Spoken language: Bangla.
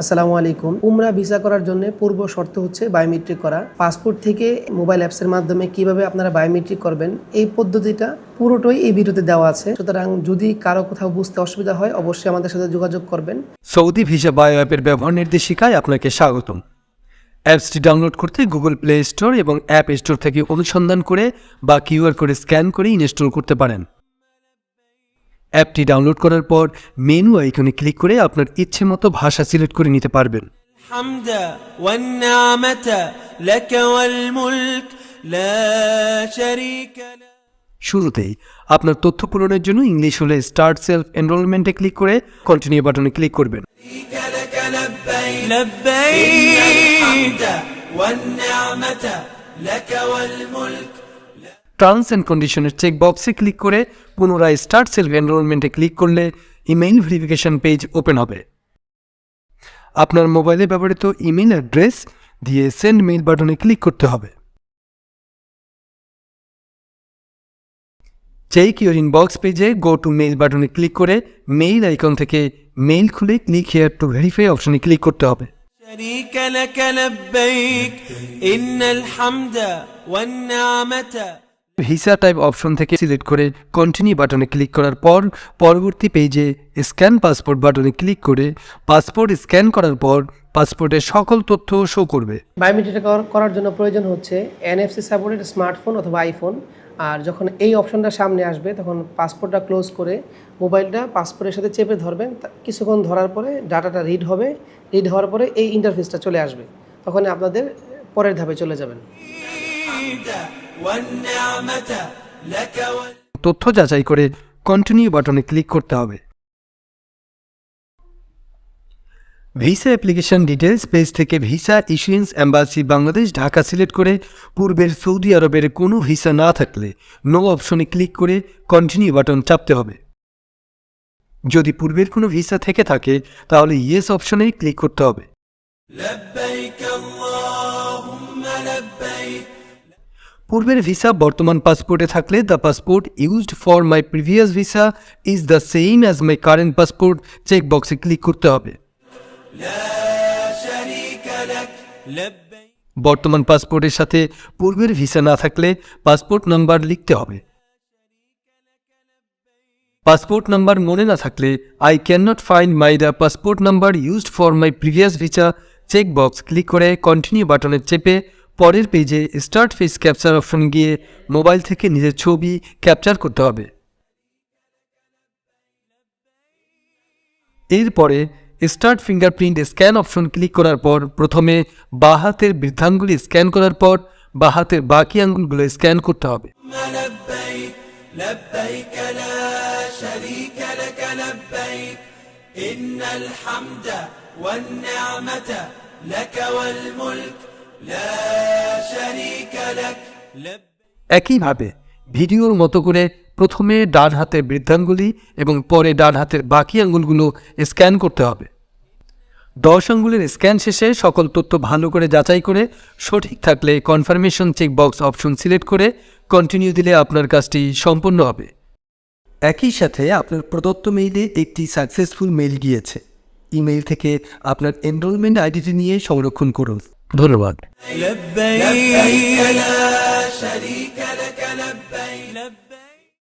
আসসালামু আলাইকুম। উমরা ভিসা করার জন্য পূর্ব শর্ত হচ্ছে বায়োমেট্রিক করা। পাসপোর্ট থেকে মোবাইল অ্যাপসের মাধ্যমে কীভাবে আপনারা বায়োমেট্রিক করবেন, এই পদ্ধতিটা পুরোটাই এই ভিডিওতে দেওয়া আছে। সুতরাং যদি কারও কোথাও বুঝতে অসুবিধা হয়, অবশ্যই আমাদের সাথে যোগাযোগ করবেন। সৌদি ভিসা বায়ো অ্যাপের ব্যবহার নির্দেশিকায় আপনাকে স্বাগতম। অ্যাপসটি ডাউনলোড করতে গুগল প্লে স্টোর এবং অ্যাপ স্টোর থেকে অনুসন্ধান করে বা কিউআর কোডে স্ক্যান করে ইনস্টল করতে পারেন। অ্যাপটি ডাউনলোড করার পর মেনু আইকনে ক্লিক করে আপনার ইচ্ছে মতো ভাষা সিলেক্ট করে নিতে পারবেন الحمد والنعمة لك والملك لا شريك لك শুরুতেই আপনার তথ্য পূরণের জন্য ইংলিশ হলে স্টার্ট সেলফ এনরোলমেন্টে ক্লিক করে কন্টিনিউ বাটনে ক্লিক করবেন لك لبيك لبيك الحمد والنعمة لك والملك টার্মস অ্যান্ড কন্ডিশনের চেক বক্সে ক্লিক করে পুনরায় স্টার্ট সেলফ এনরোলমেন্টে ক্লিক করলে ইমেইল ভেরিফিকেশন পেজ ওপেন হবে আপনার মোবাইলে ব্যবহৃত ইমেল অ্যাড্রেস দিয়ে সেন্ড মেইল বাটনে ক্লিক করতে হবে চেক ইউর ইনবক্স পেজে গো টু মেইল বাটনে ক্লিক করে মেইল আইকন থেকে মেইল খুলে ক্লিক হেয়ার টু ভেরিফাই অপশনে ক্লিক করতে হবে شريك لك لبيك إن الحمد والنعمة ভিসা টাইপ অপশন থেকে সিলেক্ট করে কন্টিনিউ বাটনে ক্লিক করার পর, পরবর্তী পেজে স্ক্যান পাসপোর্ট বাটনে ক্লিক করে পাসপোর্ট স্ক্যান করার পর পাসপোর্টের সকল তথ্য শো করবে। বায়োমেট্রিক করার জন্য প্রয়োজন হচ্ছে এনএফসি সাপোর্টেড স্মার্টফোন অথবা আইফোন আর যখন এই অপশনটা সামনে আসবে, তখন পাসপোর্টটা ক্লোজ করে মোবাইলটা পাসপোর্টের সাথে চেপে ধরবেন। কিছুক্ষণ ধরার পরে ডাটাটা রিড হবে। রিড হওয়ার পরে এই ইন্টারফেসটা চলে আসবে। তখন আপনাদের পরের ধাপে চলে যাবেন। তথ্য যাচাই করে কন্টিনিউ বাটনে ক্লিক করতে হবে। ভিসা অ্যাপ্লিকেশন ডিটেলস পেজ থেকে visa issuance embassy Bangladesh Dhaka select করে পূর্বের সৌদি আরবের কোনো ভিসা না থাকলে নো অপশনে ক্লিক করে কন্টিনিউ বাটন চাপতে হবে। যদি পূর্বের কোনো ভিসা থেকে থাকে তাহলে ইয়েস অপশনে ক্লিক করতে হবে। পূর্বের ভিসা বর্তমান পাসপোর্টে থাকলে the passport used for my previous visa is the same as my current passport check বক্সে ক্লিক করতে হবে। বর্তমান পাসপোর্টের সাথে পূর্বের ভিসা না থাকলে পাসপোর্ট নাম্বার লিখতে হবে। পাসপোর্ট নাম্বার মনে না থাকলে I can not find my the passport number used for my previous visa check box click করে কন্টিনিউ বাটনে চেপে পরের পেজে স্টার্ট ফেস ক্যাপচার অপশন গিয়ে মোবাইল থেকে নিজের ছবি ক্যাপচার করতে হবে এরপরে start fingerprint scan option click করার পর প্রথমে বাঁ হাতের বৃদ্ধাঙ্গুলি স্ক্যান করার পর বাঁ হাতের বাকি আঙ্গুলগুলো স্ক্যান করতে হবে لبيك لبيك لا شريك لك لبيك إن الحمد والنعمة لك والملك একইভাবে ভিডিওর মতো করে প্রথমে ডান হাতের বৃদ্ধাঙ্গুলি এবং পরে ডান হাতের বাকি আঙ্গুলগুলো স্ক্যান করতে হবে। দশ আঙ্গুলের স্ক্যান শেষে সকল তথ্য ভালো করে যাচাই করে সঠিক থাকলে কনফার্মেশন চেকবক্স অপশন সিলেক্ট করে কন্টিনিউ দিলে আপনার কাজটি সম্পন্ন হবে। একই সাথে আপনার প্রদত্ত মেইলে একটি সাকসেসফুল মেইল গিয়েছে। ইমেইল থেকে আপনার এনরোলমেন্ট আইডিটি নিয়ে সংরক্ষণ করুন। ধন্যবাদ।